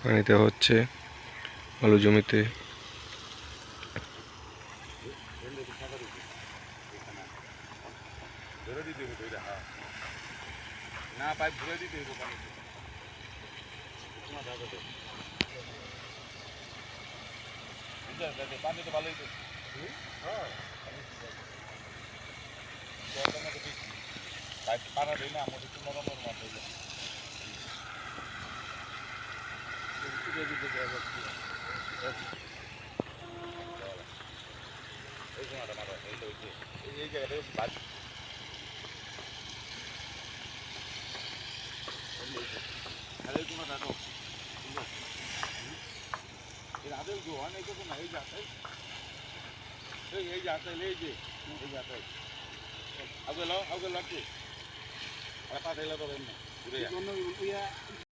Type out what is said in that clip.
পানি দেওয়া হচ্ছে আলু জমিতে। না পাইপ ঘুরে দিতে হইব পানি তো ভালোই হ্যাঁ পাইপ দিই না আমাদের নরম নরম এই কোণাটা দাও। সুন্দর। হুম। এর আগেও যে অনেক না, এই যে আছে। এই এই যে আছে, এই যে, এই যে আগে লাও আগে লাগছে